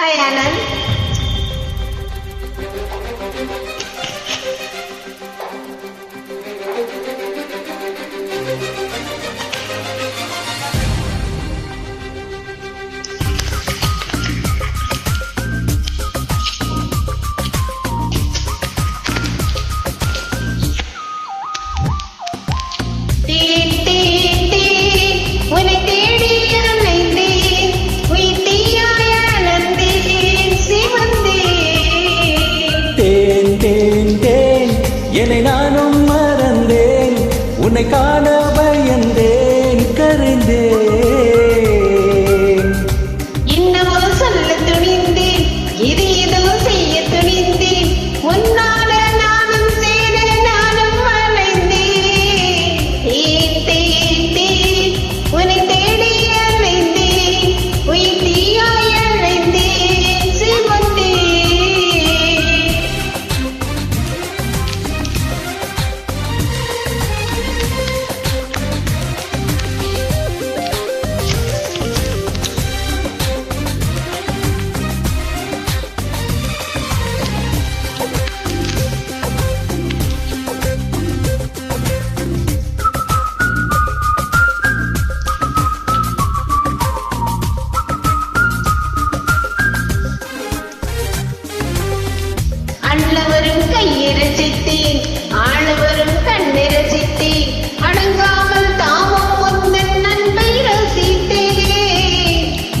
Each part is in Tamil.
Hi, Anand. நானும் மறந்தேன். உன்னை காண பயந்தேன்.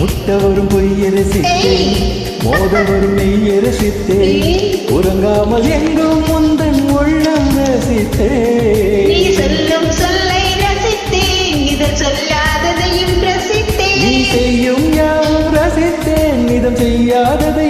ரசித்தேன் முட்டவரும் பொய்யை ரசித்தேன் மோதவரும் மெய்யை ரசித்தேன் உறங்காமல் எங்கும் முந்தன் உள்ளம் நீ ரசித்தேன் சொல்லும் சொல்லை ரசித்தேன் இது சொல்லாததையும் நீ ரசித்தேன் செய்யும் யாவும் ரசித்தேன் இதம் செய்யாததையும்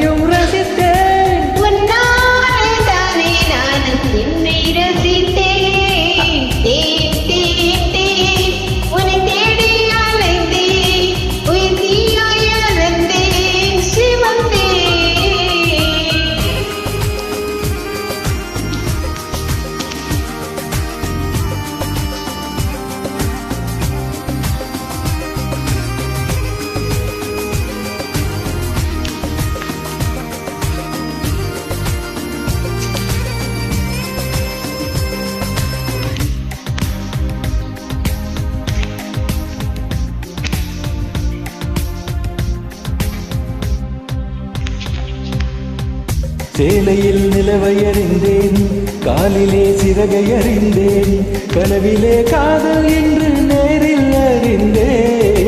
சேலையில் நிலவை அறிந்தேன் காலிலே சிறகை அறிந்தேன் கனவிலே காதல் என்று நேரில் அறிந்தேன்.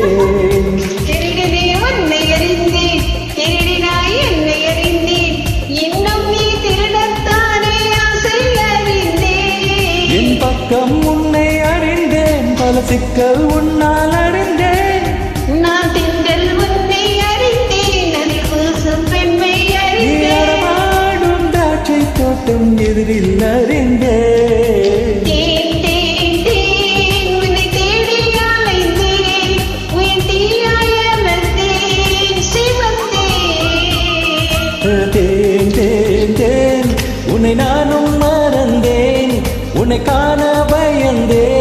என் பக்கம் உன்னை அறிந்தேன் பல சிக்கல் உன்னால் உன்னை நானும் மறந்தேன். உன்னை காண பயந்தேன்.